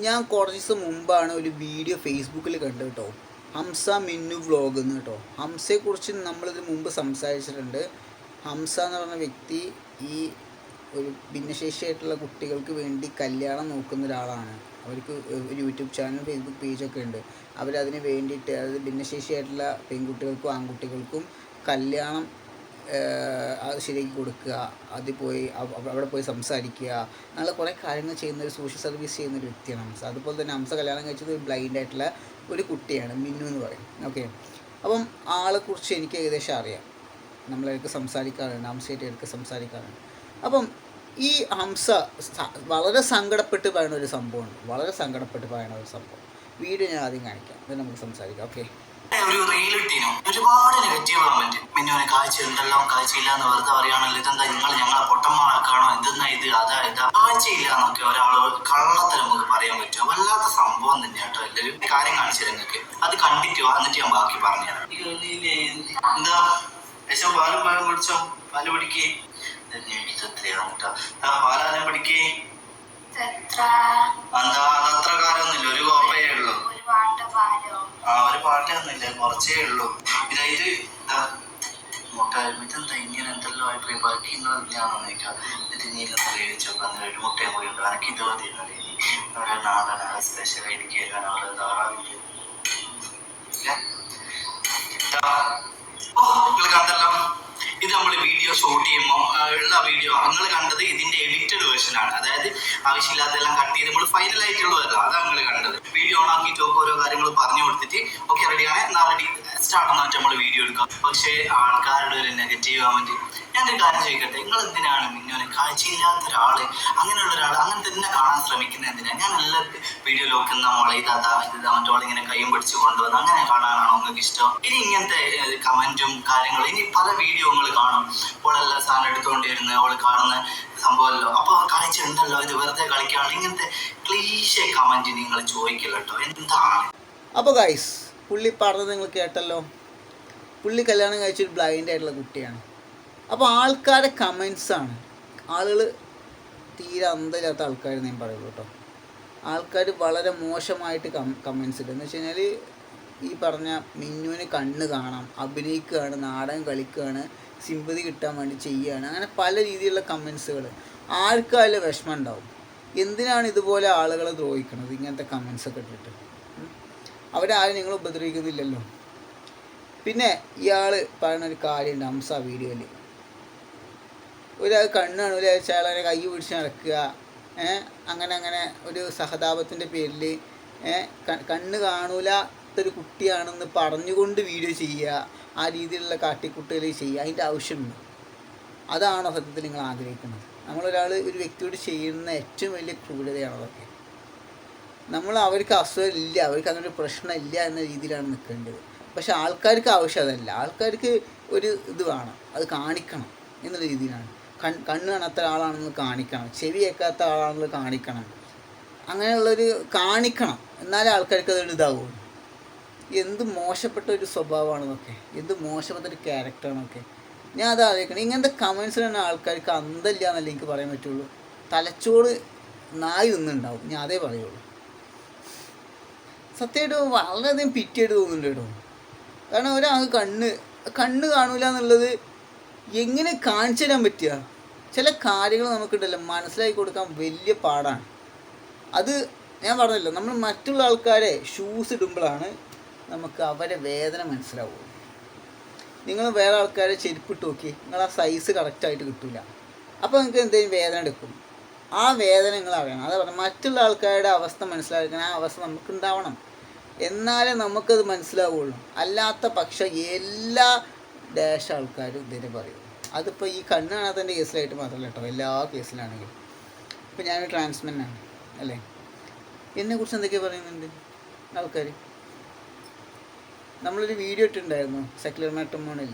ഞാൻ കുറച്ച് ദിവസം മുമ്പാണ് ഒരു വീഡിയോ ഫേസ്ബുക്കിൽ കണ്ടത് കേട്ടോ ഹംസ മിന്നു വ്ളോഗ് എന്ന് കേട്ടോ ഹംസയെക്കുറിച്ച് നമ്മളിതിന് മുമ്പ് സംസാരിച്ചിട്ടുണ്ട്. ഹംസ എന്ന് പറഞ്ഞ വ്യക്തി ഈ ഒരു ഭിന്നശേഷിയായിട്ടുള്ള കുട്ടികൾക്ക് വേണ്ടി കല്യാണം നോക്കുന്ന ഒരാളാണ്. അവർക്ക് ഒരു യൂട്യൂബ് ചാനൽ ഫേസ്ബുക്ക് പേജൊക്കെ ഉണ്ട്. അവരതിന് വേണ്ടിയിട്ട് അതായത് ഭിന്നശേഷിയായിട്ടുള്ള പെൺകുട്ടികൾക്കും ആൺകുട്ടികൾക്കും കല്യാണം അത് ശരിയാക്കി കൊടുക്കുക അതിൽ പോയി അവ- അവ- അവിടെ പോയി സംസാരിക്കുക അങ്ങനെ കുറേ കാര്യങ്ങൾ ചെയ്യുന്ന ഒരു സോഷ്യൽ സർവീസ് ചെയ്യുന്ന ഒരു വ്യക്തിയാണ് ഹംസ. അതുപോലെ തന്നെ ഹംസ കല്യാണം കഴിച്ചത് ഒരു ബ്ലൈൻഡ് ആയിട്ടുള്ള ഒരു കുട്ടിയാണ് മിന്നു എന്ന് പറയും. ഓക്കെ അപ്പം ആളെക്കുറിച്ച് എനിക്ക് ഏകദേശം അറിയാം. നമ്മളെടുക്ക് സംസാരിക്കാറുണ്ട് ഹംസയായിട്ട് എടുക്ക് സംസാരിക്കാറുണ്ട്. അപ്പം ഈ ഹംസ വളരെ സങ്കടപ്പെട്ട് പറയുന്ന ഒരു സംഭവമാണ് വളരെ സങ്കടപ്പെട്ട് പറയുന്ന ഒരു സംഭവം. വീഡിയോ ഞാൻ ആദ്യം കാണിക്കാം അത് നമുക്ക് സംസാരിക്കാം. ഓക്കെ ഒരു റീൽ ഇട്ടീനു. ഒരുപാട് നെഗറ്റീവ് കമന്റ് മിന്നുവിനെ കാഴ്ച ഉണ്ടല്ലോ കാഴ്ചയില്ല എന്ന് വെറുതെ പറയുകയാണല്ലോ ഇതെന്താ നിങ്ങൾ ഞങ്ങളെ പൊട്ടന്മാരാക്കാണോ? എന്തെന്നാ ഇത്? അതാ ഇതാ. കാഴ്ചയില്ല എന്നൊക്കെ ഒരാൾ കള്ളത്തരം നമുക്ക് പറയാൻ പറ്റുമോ? വല്ലാത്ത സംഭവം തന്നെ കേട്ടോ എല്ലാവരും കാര്യം കാണിച്ചു നിങ്ങൾക്ക്. അത് കണ്ടിട്ട് വന്നിട്ട് എന്നിട്ട് ഞാൻ ബാക്കി പറഞ്ഞുതരാം എന്താ? ലേശം പാലും പാലും കുടിച്ചോ? പാൽ പിടിക്കേ എത്രയാണ് കേട്ടോ ആ പാലാലും പിടിക്കേ അതത്ര കാലമൊന്നുമില്ല ഒരു കോപ്പയേ ഉള്ളൂ. ഒരു പാട്ടൊന്നുമില്ല കുറച്ചേ ഉള്ളൂ. പിന്നെ ഇത് ഇതാ മുട്ട ഇതെന്താ ഇങ്ങനെ എന്തെല്ലാം ആയിപ്പോയി ബാക്കി നിങ്ങൾ തന്നെയാണോ നോക്കാം ഇത് നീ ഇതൊന്ന് വേവിച്ചോക്കാം എന്നിട്ട് ഒരു മുട്ടയെ പോയി എനിക്ക് ഇത് മതി അവിടെ നാടൻ സ്പെഷ്യൽ എനിക്ക് തരുവാൻ അവിടെ ധാരാളം അതായത് ആവശ്യമില്ലാത്തെല്ലാം കട്ട് ചെയ്ത് നമ്മൾ ഫൈനൽ ആയിട്ടുള്ളതല്ല അതാണ് നിങ്ങൾ കണ്ടത്. വീഡിയോ ഓൺ ആക്കിയിട്ട് ഓരോ കാര്യങ്ങൾ പറഞ്ഞു കൊടുത്തിട്ട് ഓക്കെ റെഡിയാണ് എന്നാൽ സ്റ്റാർട്ട് എന്നായിട്ട് നമ്മൾ വീഡിയോ എടുക്കാം. പക്ഷേ ആൾക്കാരുടെ ഒരു നെഗറ്റീവ് കമന്റ് ഞാൻ ഒരു കാര്യം ചോദിക്കട്ടെ? നിങ്ങൾ എന്തിനാണ് മിന്നോനെ കാഴ്ചയില്ലാത്ത ഒരാൾ? അങ്ങനെയുള്ള ഒരാൾ അങ്ങനെ തന്നെ കാണാൻ ശ്രമിക്കുന്നത് എന്തിനാണ് ഞാൻ നല്ല വീഡിയോ നോക്കുന്ന മോളെ ഇതാ മറ്റോളെ ഇങ്ങനെ കൈയും പിടിച്ച് കൊണ്ടുവന്ന് അങ്ങനെ കാണാനാണോ നിങ്ങൾക്ക് ഇഷ്ടം? ഇനി ഇങ്ങനത്തെ കമന്റും കാര്യങ്ങളും ഇനി പല വീഡിയോ നിങ്ങൾ കാണും. ഇപ്പോഴെല്ലാം സാധനം എടുത്തുകൊണ്ടിരുന്ന് അവൾ കാണുന്ന സംഭവമല്ലോ. അപ്പോൾ കാഴ്ച ഉണ്ടല്ലോ? ഇത് വെറുതെ കളിക്കാണ് ഇങ്ങനത്തെ ക്ലീശ കമന്റ് നിങ്ങൾ ചോദിക്കില്ല കേട്ടോ. എന്താണ്? അപ്പോൾ ഗൈസ് പുള്ളി പറഞ്ഞത് നിങ്ങൾ കേട്ടല്ലോ. പുള്ളി കല്യാണം കഴിച്ചൊരു ബ്ലൈൻഡ് ആയിട്ടുള്ള കുട്ടിയാണ്. അപ്പോൾ ആൾക്കാരുടെ കമൻസാണ് ആളുകൾ തീരെ അന്തമില്ലാത്ത ആൾക്കാർ ഞാൻ പറയുള്ളൂ കേട്ടോ. ആൾക്കാർ വളരെ മോശമായിട്ട് കം കമൻസ് ഇടും. എന്ന് വെച്ച് കഴിഞ്ഞാൽ ഈ പറഞ്ഞ മിന്നുവിന് കണ്ണ് കാണാം അഭിനയിക്കുകയാണ് നാടകം കളിക്കുകയാണ് സിമ്പതി കിട്ടാൻ വേണ്ടി ചെയ്യുകയാണ് അങ്ങനെ പല രീതിയിലുള്ള കമൻസുകൾ ആർക്കും അതിൽ വിഷമം ഉണ്ടാവും. എന്തിനാണ് ഇതുപോലെ ആളുകളെ ദ്രോഹിക്കുന്നത് ഇങ്ങനത്തെ കമൻസൊക്കെ ഇട്ടിട്ട്? അവരാരും നിങ്ങൾ ഉപദ്രവിക്കുന്നില്ലല്ലോ. പിന്നെ ഇയാൾ പറയുന്ന ഒരു കാര്യമുണ്ട് ഹംസ വീഡിയോയിൽ ഒരാൾ കണ്ണ് ഒരു അയാളെ കൈ പിടിച്ച് നടക്കുക. അങ്ങനെ അങ്ങനെ ഒരു സഹതാപത്തിന്റെ പേരിൽ കണ്ണ് കാണൂലാത്തൊരു കുട്ടിയാണെന്ന് പറഞ്ഞുകൊണ്ട് വീഡിയോ ചെയ്യുക. ആ രീതിയിലുള്ള കാട്ടിക്കുട്ടികൾ ചെയ്യുക. അതിന്റെ ആവശ്യമുണ്ട്. അതാണോ സത്യത്തിൽ നിങ്ങൾ ആഗ്രഹിക്കുന്നത്? നമ്മളൊരാൾ ഒരു വ്യക്തിയോട് ചെയ്യുന്ന ഏറ്റവും വലിയ ക്രൂരതയാണ് അതൊക്കെ നമ്മൾ അവർക്ക് അസുഖമില്ല അവർക്ക് അങ്ങനെ ഒരു പ്രശ്നമില്ല എന്ന രീതിയിലാണ് നിൽക്കേണ്ടത്. പക്ഷെ ആൾക്കാർക്ക് ആവശ്യം അതല്ല. ആൾക്കാർക്ക് ഒരു ഇത് വേണം അത് കാണിക്കണം എന്നുള്ള രീതിയിലാണ്. കൺ കണ്ണ് കാണാത്ത ആളാണെന്ന് കാണിക്കണം ചെവി കേൾക്കാത്ത ആളാണെന്ന് കാണിക്കണം. അങ്ങനെയുള്ളൊരു കാണിക്കണം എന്നാലേ ആൾക്കാർക്ക് അതൊരു ഇതാവുള്ളൂ. എന്ത് മോശപ്പെട്ട ഒരു സ്വഭാവമാണെന്നൊക്കെ എന്ത് മോശപ്പെട്ട ഒരു ക്യാരക്ടറാണൊക്കെ ഞാൻ അത് ആലോചിക്കണം ഇങ്ങനത്തെ കമൻസിലാണ് ആൾക്കാർക്ക് അന്തല്ല എന്നല്ലേ എനിക്ക് പറയാൻ പറ്റുള്ളൂ. തലച്ചോറ് നായി നിന്നുണ്ടാവും ഞാൻ അതേ പറയുള്ളൂ. സത്യമായിട്ട് വളരെയധികം പിറ്റിയായിട്ട് തോന്നുന്നുണ്ട് കേട്ടോ. കാരണം ഒരാൾക്ക് കണ്ണ് കണ്ണ് കാണൂല എന്നുള്ളത് എങ്ങനെ കാണിച്ചു തരാൻ പറ്റുക? ചില കാര്യങ്ങൾ നമുക്കുണ്ടല്ലോ മനസ്സിലാക്കി കൊടുക്കാൻ വലിയ പാടാണ്. അത് ഞാൻ പറഞ്ഞല്ലോ നമ്മൾ മറ്റുള്ള ആൾക്കാരെ ഷൂസ് ഇടുമ്പോഴാണ് നമുക്ക് അവരെ വേദന മനസ്സിലാവുള്ളൂ നിങ്ങൾ വേറെ ആൾക്കാരെ ചെരുപ്പിട്ട് നോക്കി നിങ്ങൾ ആ സൈസ് കറക്റ്റായിട്ട് കിട്ടില്ല അപ്പോൾ നിങ്ങൾക്ക് എന്തെങ്കിലും വേദന എടുക്കും. ആ വേദന നിങ്ങൾ അറിയണം. അത് പറഞ്ഞാൽ മറ്റുള്ള ആൾക്കാരുടെ അവസ്ഥ മനസ്സിലാക്കാൻ ആ അവസ്ഥ നമുക്ക് ഉണ്ടാവണം എന്നാലേ നമുക്കത് മനസ്സിലാവുള്ളൂ. അല്ലാത്ത പക്ഷം എല്ലാ ഡാഷ് ആൾക്കാരും ഇതിനെ പറയും. അതിപ്പോൾ ഈ കണ്ണ് കാണാത്തതിന്റെ കേസിലായിട്ട് മാത്രമല്ല കേട്ടോ എല്ലാ കേസിലാണെങ്കിലും. ഇപ്പം ഞാനൊരു ട്രാൻസ്മെന്റാണ് അല്ലേ? എന്നെക്കുറിച്ച് എന്തൊക്കെയാണ് പറയുന്നുണ്ട് ആൾക്കാർ നമ്മളൊരു വീഡിയോ ഇട്ടിട്ടുണ്ടായിരുന്നു സെക്കുലർ മാട്രിമോണിൽ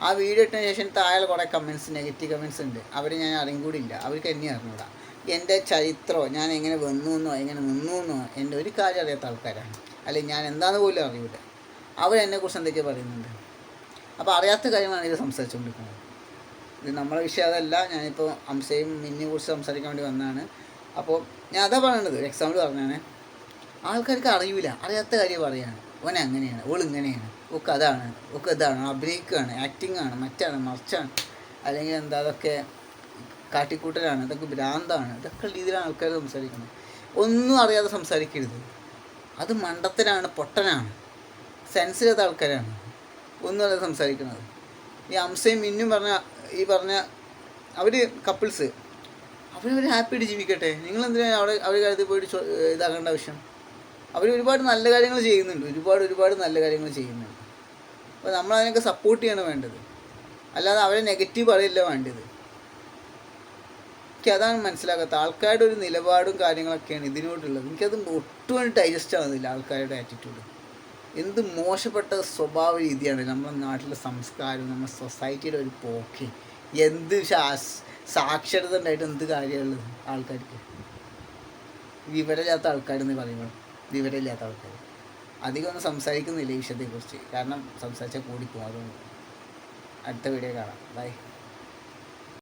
ആ വീഡിയോ ഇട്ടതിന് ശേഷം താഴെ കുറേ കമൻസ് നെഗറ്റീവ് കമൻസ് ഉണ്ട്. അവർ ഞാൻ അറിയും കൂടി ഇല്ല. അവർക്ക് എന്നെ അറിഞ്ഞൂടാ. എന്റെ ചരിത്രമോ ഞാൻ എങ്ങനെ വന്നു എന്നോ എങ്ങനെ നിന്നു എന്നോ എന്റെ ഒരു കാര്യം അറിയാത്ത ആൾക്കാരാണ്. അല്ലെങ്കിൽ ഞാൻ എന്താണെന്ന് പോലും അറിയില്ല അവരെന്നെക്കുറിച്ച് എന്തൊക്കെയാണ് പറയുന്നുണ്ട് അപ്പോൾ അറിയാത്ത കാര്യമാണ് ഇത് സംസാരിച്ചുകൊണ്ടിരിക്കുന്നത്. ഇത് നമ്മളെ വിഷയം അതല്ല. ഞാനിപ്പോൾ അംസയും മിന്നിയെ കുറിച്ച് സംസാരിക്കാൻ വേണ്ടി വന്നതാണ്. അപ്പോൾ ഞാൻ അതാ പറയണത്. എക്സാമ്പിൾ പറഞ്ഞാണ്. ആൾക്കാർക്ക് അറിയില്ല അറിയാത്ത കാര്യം പറയുകയാണ് ഓൻ അങ്ങനെയാണ്. ഓൾ ഇങ്ങനെയാണ്. ഒക്കെ അതാണ് ഒക്കെ ഇതാണ്. അഭിനയിക്കുകയാണ് ആക്ടിങ് ആണ് മറ്റാണ് മറിച്ചാണ്. അല്ലെങ്കിൽ എന്താ അതൊക്കെ കാട്ടിക്കൂട്ടലാണ് അതൊക്കെ ഭ്രാന്താണ്. ഇതൊക്കെ രീതിയിലാണ് ആൾക്കാർ സംസാരിക്കുന്നത്. ഒന്നും അറിയാതെ സംസാരിക്കരുത്. അത് മണ്ടത്തരാണ് പൊട്ടനാണ്. സെൻസിലാത്ത ആൾക്കാരാണ് ഒന്നും അറിയാതെ സംസാരിക്കുന്നത്. ഈ അംസയും മിന്നും പറഞ്ഞ ഈ പറഞ്ഞ അവർ കപ്പിൾസ് അവരവർ ഹാപ്പി ആയിട്ട് ജീവിക്കട്ടെ. നിങ്ങൾ എന്തിനാണ് അവിടെ അവർ കാര്യത്തിൽ പോയിട്ട് ഇതാകേണ്ട ആവശ്യം? അവർ ഒരുപാട് നല്ല കാര്യങ്ങൾ ചെയ്യുന്നുണ്ട്. ഒരുപാട് ഒരുപാട് നല്ല കാര്യങ്ങൾ ചെയ്യുന്നുണ്ട്. അപ്പോൾ നമ്മൾ അതിനൊക്കെ സപ്പോർട്ട് ചെയ്യണം വേണ്ടത്. അല്ലാതെ അവരെ നെഗറ്റീവ് പറയില്ല വേണ്ടത്. എനിക്ക് അതാണ് മനസ്സിലാക്കാത്ത ആൾക്കാരുടെ ഒരു നിലപാടും കാര്യങ്ങളൊക്കെയാണ് ഇതിനോടുള്ളത്. എനിക്കത് ഒട്ടും ഡൈജസ്റ്റ് ആവുന്നില്ല ആൾക്കാരുടെ ആറ്റിറ്റ്യൂഡ് എന്ത് മോശപ്പെട്ട സ്വഭാവ രീതിയാണ് നമ്മുടെ നാട്ടിലെ സംസ്കാരം നമ്മുടെ സൊസൈറ്റിയുടെ ഒരു പോക്ക്. എന്ത് സാക്ഷരത ഉണ്ടായിട്ട് എന്ത് കാര്യമുള്ളത് ആൾക്കാർക്ക്? വിവരമില്ലാത്ത ആൾക്കാരെന്ന് പറയുമ്പോൾ വിവരമില്ലാത്ത ആൾക്കാർ അധികം ഒന്നും സംസാരിക്കുന്നില്ല ഈ വിഷയത്തെക്കുറിച്ച്. കാരണം സംസാരിച്ചാൽ കൂടിപ്പോകും. അതുകൊണ്ട് അടുത്ത വീഡിയോ കാണാം. ബൈ